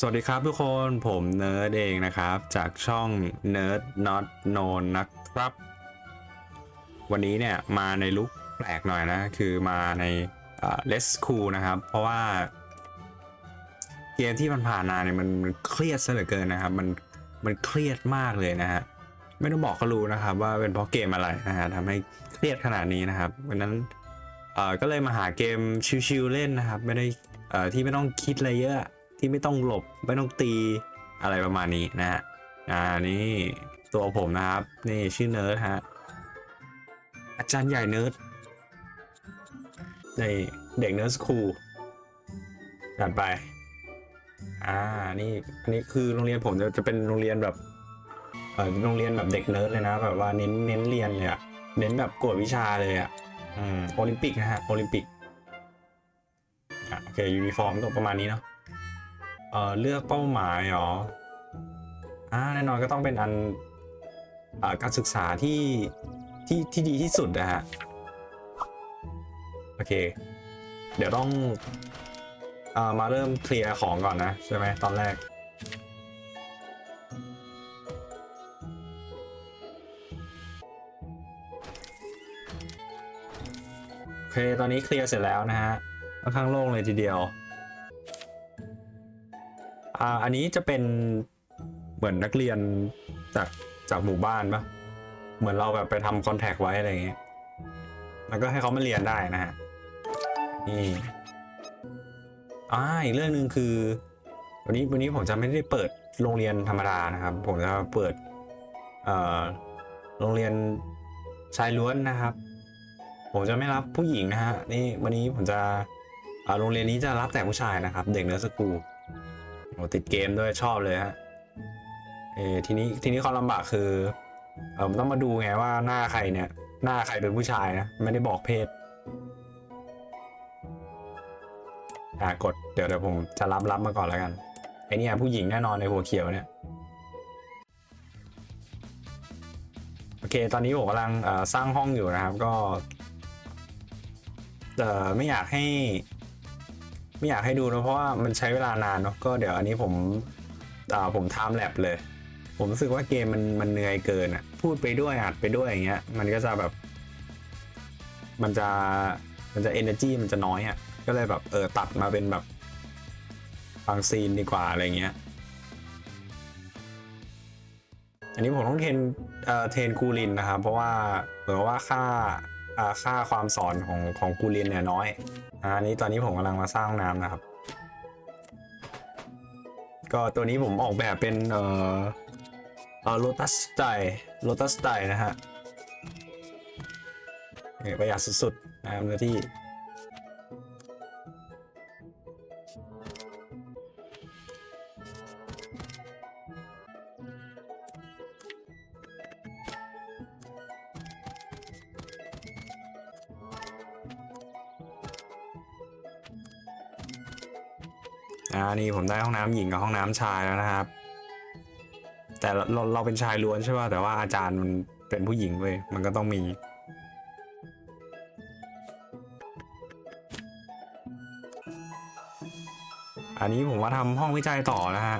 สวัสดีครับทุกคนผมเนิร์ดเองนะครับ จากช่อง Nerd Not Known นะครับ วันนี้เนี่ยมาในลุคแปลกหน่อยนะ คือมาในเลสคูนะครับ เพราะว่า เกมที่มันผ่านมาเนี่ยมันมันเครียดซะเหลือเกินนะครับ มันมันเครียดมากเลยนะฮะไม่ต้องบอกก็รู้นะครับ ว่าเป็นเพราะเกมอะไรนะฮะทำให้เครียดขนาดนี้นะครับวันนั้นก็เลยมาหาเกมชิลๆเล่นนะครับ ไม่ได้ที่ไม่ต้องคิดอะไรเยอะ ที่ไม่ต้องหลบไม่ต้องตีอะไรประมาณนี้นะฮะอ่านี่ตัวผมนะครับ นี่ชื่อเนิร์ดฮะอาจารย์ใหญ่เนิร์ดในเด็กเนิร์ดสคูลจัดไป อ่า นี่ อันนี้คือโรงเรียนผมจะจะเป็นโรงเรียนแบบเออโรงเรียนแบบเด็กเนิร์ดเลยนะ แบบว่าเน้นเน้นเรียนเลยอะเน้นแบบกวดวิชาเลยอะอืมโอลิมปิกนะฮะ โอลิมปิก อะโอเค ยูนิฟอร์มก็ประมาณนี้เนาะ เอ่อเลือกเป้าหมายเหรออ่าแน่นอนก็ต้องเป็นอันอ่าการศึกษาที่ที่ที่ดีที่สุดนะฮะโอเค เดี๋ยวต้องอ่ามาเริ่มเคลียร์ของก่อนนะใช่ไหมตอนแรกโอเคตอนนี้เคลียร์เสร็จแล้วนะฮะค่อนข้างโล่งเลยทีเดียว อ่าอันนี้จะเป็นเหมือนนักเรียนจากจากหมู่บ้านปะเหมือนเราแบบไปทำคอนแทคไว้อะไรเงี้ยแล้วก็ให้เขามาเรียนได้นะฮะนี่อ่าอีกเรื่องหนึ่งคือ วันนี้วันนี้ผมจะไม่ได้เปิดโรงเรียนธรรมดานะครับ ผมจะเปิดเอ่อโรงเรียนชายล้วนนะครับ ผมจะไม่รับผู้หญิงนะฮะนี่วันนี้ผมจะอ่าโรงเรียนนี้จะรับแต่ผู้ชายนะครับ เด็กเนื้อสกูล โอ้ติดเกมด้วยชอบเลยฮะเออทีนี้ทีนี้ความลำบากคือเออมันต้องมาดูไงว่าหน้าใครเนี่ย หน้าใครเป็นผู้ชายนะไม่ได้บอกเพศอ่ากดเดี๋ยวเดี๋ยวผมจะรับรับมาก่อนแล้วกันไอเนี่ยผู้หญิงแน่นอนในหัวเขียวเนี่ยโอเค ตอนนี้ผมกำลังอ่อสร้างห้องอยู่นะครับ ก็เอ่ไม่อยากให้ ไม่อยากให้ดูนะเพราะว่ามันใช้เวลานานเนาะก็เดี๋ยวอันนี้ผมอ่าผมไทม์แลปเลย ผมรู้สึกว่าเกมมันมันเหนื่อยเกินอะพูดไปด้วยอัดไปด้วยอย่างเงี้ย มันก็จะแบบ มันจะมันจะ energy มันจะน้อยอะก็เลยแบบเออตัดมาเป็นแบบบางซีนดีกว่าอะไรเงี้ยอันนี้ผมต้องเทนเอ่อเทนกูรินนะครับเพราะว่าเหมือนว่าค่าอ่าค่าความสอนของของกูรินเนี่ยน้อย อันนี้ตอนนี้ผมกำลังมาสร้างห้องน้ำนะครับ ก็ตัวนี้ผมออกแบบเป็นเอ่อเอ่อโลตัสสไตล์โลตัสสไตล์นะฮะเนี่ยประหยัดสุดๆนะครับเนื้อที่ อ่านี่ผมได้ห้องน้ำหญิงกับห้องน้ำชายแล้วนะครับ แต่เราเราเป็นชายล้วนใช่ป่ะแต่ว่าอาจารย์มันเป็นผู้หญิงเว้ยมันก็ต้องมีอันนี้ผมมาทำห้องวิจัยต่อนะฮะ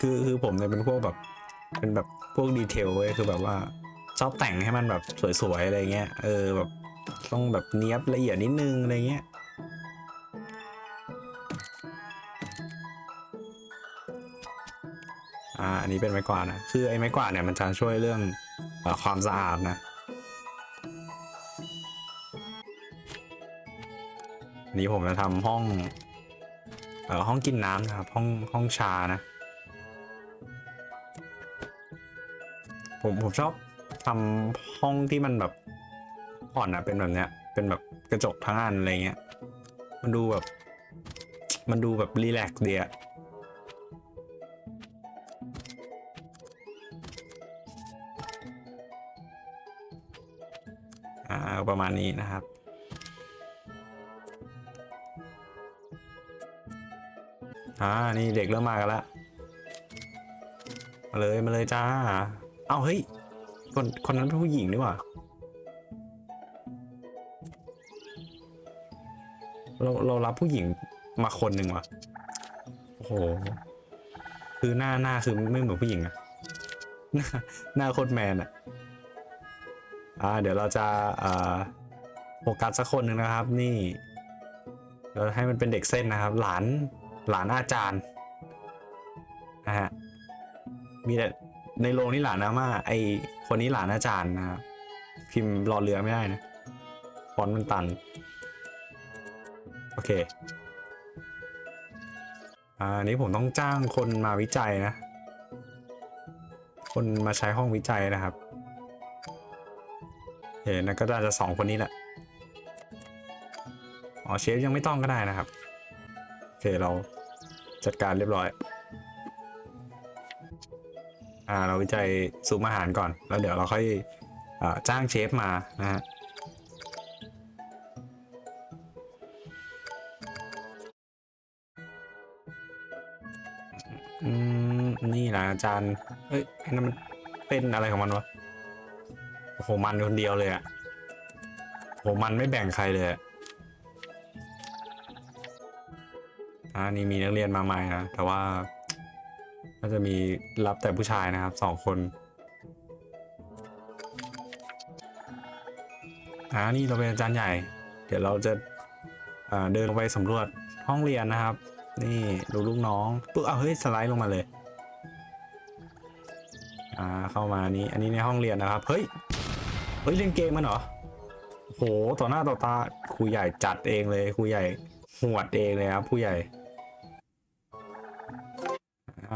คือคือผมเนี่ยเป็นพวกแบบ เป็นแบบพวกดีเทลเว้ย คือแบบว่าชอบแต่งให้มันแบบสวยๆอะไรเงี้ย เออแบบ ต้องแบบเนี้ยบละเอียดนิดนึงอะไรเงี้ยอ่าอันนี้เป็นไม้กวาดนะคือไอ้ไม้กวาดเนี่ยมันจะช่วยเรื่องอความสะอาดนะอันนี้ผมจะทำห้องเอ่อห้องกินน้ำนะครับห้องห้องชานะ ผมผมชอบทำห้องที่มันแบบ ผ่อนอะเป็นแบบเนี้ย เป็นแบบกระจกทั้งอันอะไรเงี้ย มันดูแบบ มันดูแบบรีแลกซ์ดีอะอ่าประมาณนี้นะครับอ่านี่เด็กเริ่มมากันละมาเลยมาเลยจ้า เอ้าเฮ้ยคนคนนั้นเป็นผู้หญิงนี่หว่า เราเรารับผู้หญิงมาคนหนึ่งวะโอ้โห คือหน้าหน้าคือไม่เหมือนผู้หญิงอะหน้าหน้าโคตรแมนอะอ่า เดี๋ยวเราจะอ่าโฟกัสสักคนหนึ่งนะครับ นี่เราให้มันเป็นเด็กเส้นนะครับ หลานหลานอาจารย์นะฮะมีแต่ในโรงนี่หลานอาม่าไอคนนี้หลานอาจารย์นะครับพิมพ์รอเรือไม่ได้นะฟอนต์มันตัน เคอันนี้ผมต้องจ้างคนมาวิจัยนะ คนมาใช้ห้องวิจัยนะครับเห็นนะก็น่าจะสองคนนี้แหละอ๋อเชฟยังไม่ต้องก็ได้นะครับโอเคเราจัดการเรียบร้อย อ่าเราวิจัยสูมอาหารก่อน แล้วเดี๋ยวเราค่อยอจ้างเชฟมานะฮะ อาจารย์เฮ้ยไอ้นั่นมันเป็นอะไรของมันวะโอ้โหมันคนเดียวเลยอะโอ้โหมันไม่แบ่งใครเลยอะอ่านี่มีนักเรียนมาใหม่นะแต่ว่าก็จะมีรับแต่ผู้ชายนะครับสองคนอ่านี่เราเป็นอาจารย์ใหญ่ เดี๋ยวเราจะเดินไปสำรวจห้องเรียนนะครับ นี่ดูลูกน้องปุ๊บเอาเฮ้ยสไลด์ลงมาเลย อ่าเข้ามานี้ อันนี้ในห้องเรียนนะครับ เฮ้ย เฮ้ยเล่นเกมมันเหรอโหต่อหน้าต่อตาครูใหญ่จัดเองเลยครูใหญ่หวดเองเลยครับผู้ใหญ่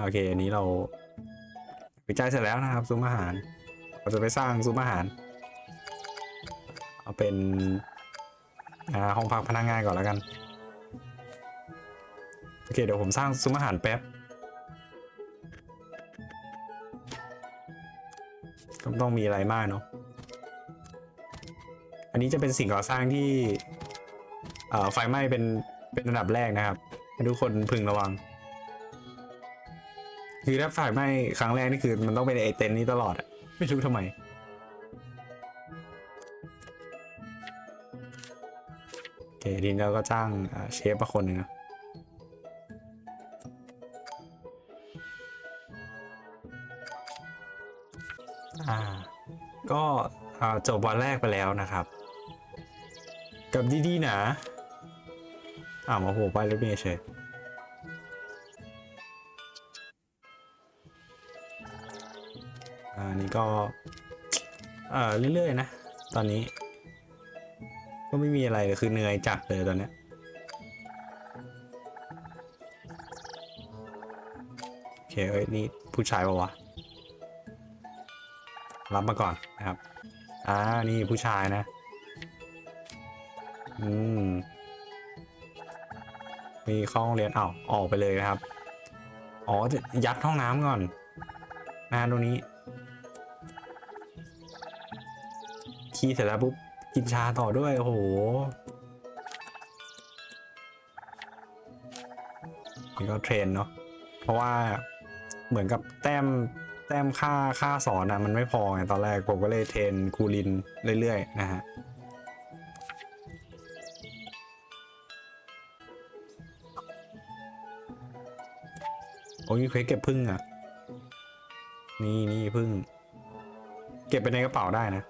โอเคอันนี้เราวิจัยเสร็จแล้วนะครับซุ้มอาหาร เราจะไปสร้างซุ้มอาหาร เอาเป็นอ่าห้องพักพนักงานก่อนแล้วกัน โอเคเดี๋ยวผมสร้างซุ้มอาหารแป๊บ ก็ต้องมีอะไรมากเนาะอันนี้จะเป็นสิ่งก่อสร้างที่ไฟไหม้เป็นเป็นอันดับแรกนะครับให้ทุกคนพึงระวัง คือถ้าไฟไหม้ครั้งแรกนี่คือ มันต้องเป็นไอเต็นนี้ตลอดอะไม่รู้ทำไมโอเคทีนี้เราก็จ้างเชฟมาคนหนึ่งนะ อ่า ก็อ่าจบวันแรกไปแล้วนะครับ กับดีๆนะอ่ามาโหไปรถเมล์เฉยอ่านี่ก็เอ่อเรื่อยๆนะ ตอนนี้ ก็ไม่มีอะไรคือเหนื่อยจัดเลยตอนเนี้ยโอเคเอ้ยนี่ผู้ชายปะวะ รับมาก่อนนะครับ อ่า นี่ผู้ชายนะ อืม มีข้าห้องเรียนอ้าวออกไปเลยนะครับ อ๋อ จะยัดห้องน้ำก่อน นะตรงนี้ ขี้เสร็จแล้วปุ๊บ กินชาต่อด้วย โอ้โห นี่ก็เทรนเนาะ เพราะว่าเหมือนกับแต้ม ต้มค่าค่าสอนอะมันไม่พอไงตอนแรกผมก็เลยเทรนครูลินเรื่อยๆนะฮะโอ้ยเควสเก็บพึ่งอะนี่นี่พึ่ง เก็บไปในกระเป๋าได้นะ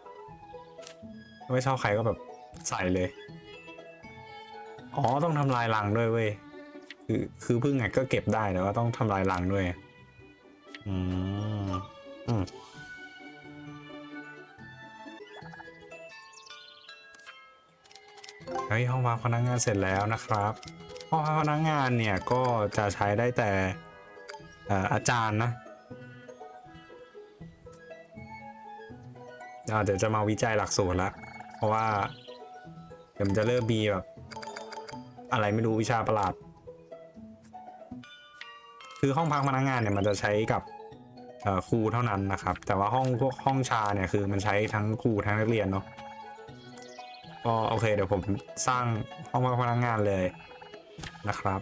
ไม่ชอบใครก็แบบใส่เลย อ๋อต้องทำลายรังด้วยเว้ย คือคือพึ่งไงก็เก็บได้แต่ว่าต้องทำลายรังด้วย อืม เฮ้ยห้องพักพนักงานเสร็จแล้วนะครับห้องพักพนักงานเนี่ยก็จะใช้ได้แต่อ่ออาจารย์นะเดี๋ยวจะมาวิจัยหลักสูตรละเพราะว่าเดี๋ยวมันจะเริ่มมีแบบอะไรไม่รู้วิชาประหลาด คือห้องพักพนักงานเนี่ยมันจะใช้กับอ่อครูเท่านั้นนะครับ แต่ว่าห้องพวกห้องชาเนี่ยคือมันใช้ทั้งครูทั้งนักเรียนเนาะ ก็โอเค เดี๋ยวผมสร้างห้องพักพนักงานเลยนะครับ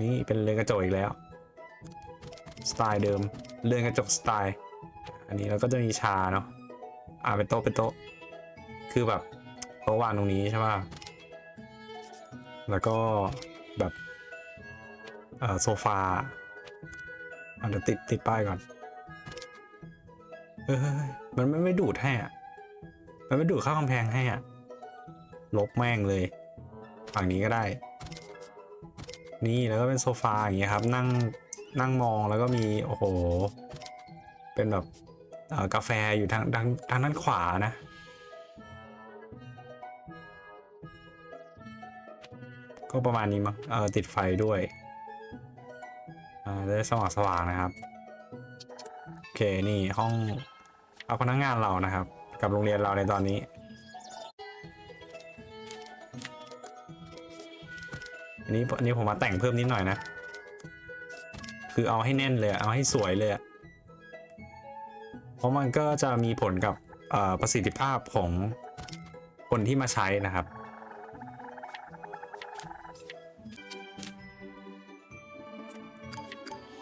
นี่เป็นเรือนกระจกอีกแล้ว สไตล์เดิมเรือนกระจกสไตล์ อันนี้แล้วก็จะมีชาเนาะอ่าเป็นโต๊ะเป็นโต๊ะ คือแบบโต๊ะวางตรงนี้ใช่ป่ะแล้วก็แบบ เอ่อโซฟาอะเดี๋ยวติดติดป้ายก่อนเฮ้ยมันไม่ไม่ดูดให้อะ มันไม่ดูดเข้ากำแพงให้อะ ลบแม่งเลย ฝั่งนี้ก็ได้ นี่แล้วก็เป็นโซฟาอย่างเงี้ยครับ นั่งนั่งมองแล้วก็มี โอ้โห เป็นแบบกาแฟอยู่ทางทางทางด้านขวานะ ก็ประมาณนี้มั้งเออติดไฟด้วย อ่าได้สว่างสว่างๆนะครับ โอเคนี่ห้องเอาพนักงานเรานะครับ กับโรงเรียนเราในตอนนี้อันนี้อันนี้ผมมาแต่งเพิ่มนิดหน่อยนะ คือเอาให้แน่นเลยเอาให้สวยเลยเพราะมันก็จะมีผลกับประสิทธิภาพของคนที่มาใช้นะครับ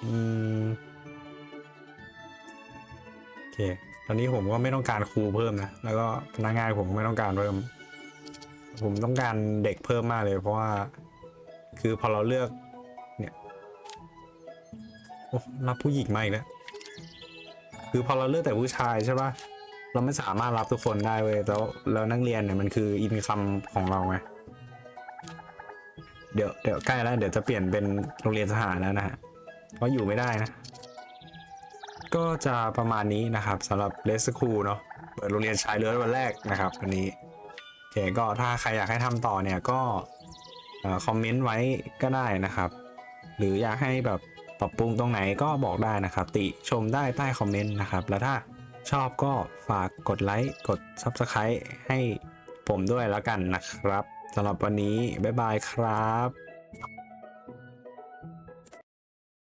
อืมโอเค ตอนนี้ผมก็ไม่ต้องการครูเพิ่มนะ แล้วก็พนักงานผมไม่ต้องการเพิ่ม ผมต้องการเด็กเพิ่มมากเลย เพราะว่า คือพอเราเลือก เนี่ยโอ้รับผู้หญิงมาอีกแล้วคือพอเราเลือกแต่ผู้ชายใช่ปะเราไม่สามารถรับทุกคนได้เว้ยแล้วแล้วนักเรียนเนี่ยมันคืออินคัมของเราไงเดี๋ยวเดี๋ยวใกล้แล้ว เดี๋ยวจะเปลี่ยนเป็นโรงเรียนทหารแล้วนะฮะ เพราะอยู่ไม่ได้นะ ก็จะประมาณนี้นะครับสำหรับเลสคูลเนาะเปิดโรงเรียนชายเรือวันแรกนะครับวันนี้โอเคก็ถ้าใครอยากให้ทำต่อเนี่ยก็คอมเมนต์ไว้ก็ได้นะครับ หรืออยากให้แบบปรับปรุงตรงไหนก็บอกได้นะครับ ติชมได้ใต้คอมเมนต์นะครับ แล้วถ้าชอบก็ฝากกดไลค์ กด Subscribe ให้ผมด้วยแล้วกันนะครับสำหรับวันนี้ บ๊ายบายครับ